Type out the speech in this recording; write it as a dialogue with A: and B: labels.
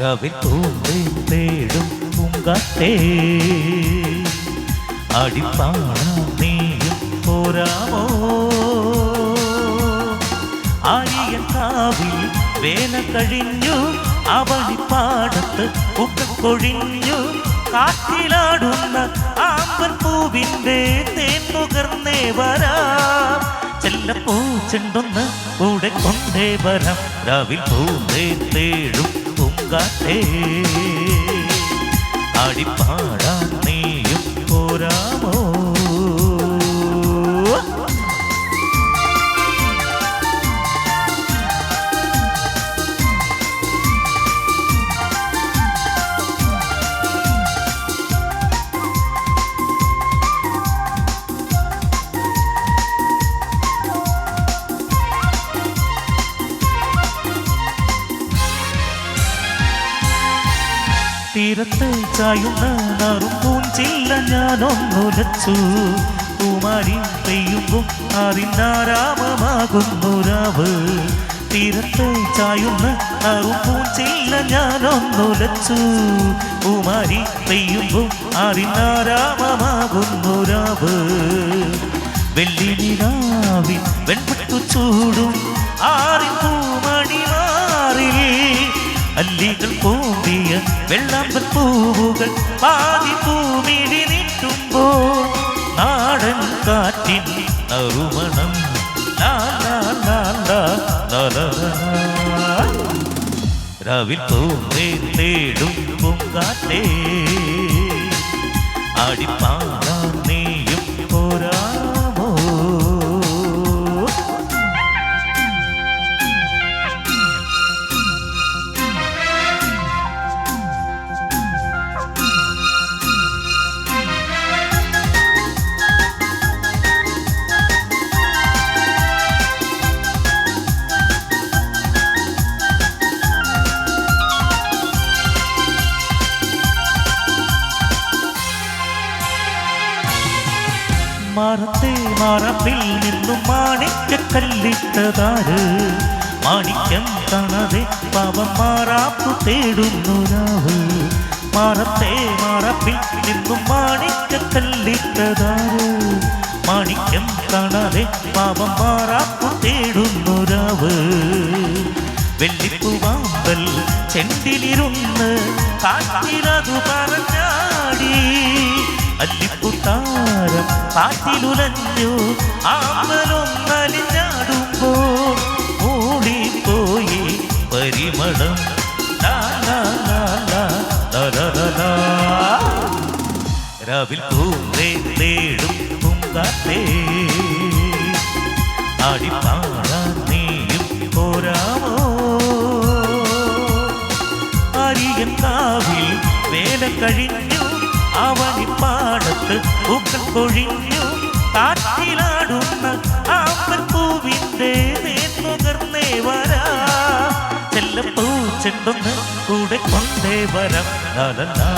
A: റവിൽ പൂന്തേ തേടും പൂങ്കാറ്റേ അടിപ്പാടാ നീയും പോരാമോ? ആര്യൻ കാവിൽ വേല കഴിഞ്ഞു അവളിപ്പാടത്ത് ഉക്കൊഴിഞ്ഞു കാറ്റിലാടുന്ന ആമ്പൽ പൂവിന്റെ തേൻ നുകർന്നേ വരാം. ചെല്ലപ്പൂ ചെണ്ടൊന്ന് കൂടെ കൊണ്ടേ വരാം. രാവിൽ പൂന്തേ തേടും കാത്തേ അടിപ്പാടാ നീയും പോരാ. തീരത്ത് ചായുന്ന നറുപൂഞ്ചില്ല ഞാനൊന്നുലച്ചു. കുമാരി പെയ്യുമ്പോൾ അതിനാരാമമാകുന്നുരാവ് തീരത്ത് ചായുന്ന നറുപൂഞ്ചില്ല ഞാനൊന്നുലച്ചു. കുമാരി പെയ്യുമ്പോൾ അതിനാരാമമാകുന്നുരാവ് വെള്ളി നിലാവിൽ വെൺപെട്ടു ചൂടും ആറിൻ പൂമണിമാറിൽ അല്ലികൾ പോ പൂവിയ വെള്ളാമ്പൽ പൂവുകൾ പാതി പൂമിഴി നിൽക്കുമ്പോൾ നാടൻ കാറ്റിൻ നറുമണം. രാവിൽ പൂവേ തേടും പൂങ്കാറ്റേ ആടിപ്പാ മറത്തെ മറപ്പിൽ നിന്നും മാണിക്ക കല്ലിട്ടതാര് മാണിക്യം തണതെ പാവം മാറാപ്പു തേടുന്നു രാവ് മറത്തെ മറപ്പിൽ നിന്നും മാണിക്ക കല്ലിട്ടതാര് മാണിക്യം തണതെ പാവം മാറാപ്പു തേടുന്നു രാവ് വെള്ളിപ്പൂവാമ്പൽ ചെണ്ടിലിരുന്ന് കാറ്റിലതു പറഞ്ഞാടി. അല്ലിക്കുത്താരം കാറ്റിലുലഞ്ഞു ആമ്പലൊന്നലിഞ്ഞാടുമ്പോ ഓടിപ്പോയി പരിമളം. രാവിൽ പൂവേ തേടും പൂങ്കാത്തേ ആടിപ്പാടാൻ നീയും പോരാമോ? അരിയൻ കാവിൽ വേല കഴിഞ്ഞ അവനിപ്പാടത്ത് പൂക്കൾ കൊഴിഞ്ഞു കാറ്റിലാടുന്ന ആമ്പൽ പൂവിന്റെ നേർന്നുകർന്നേ വരാ ചെല്ലപ്പൂ ചെണ്ടൊന്ന് കൂടെ കൊണ്ടേ വരാം ലാ,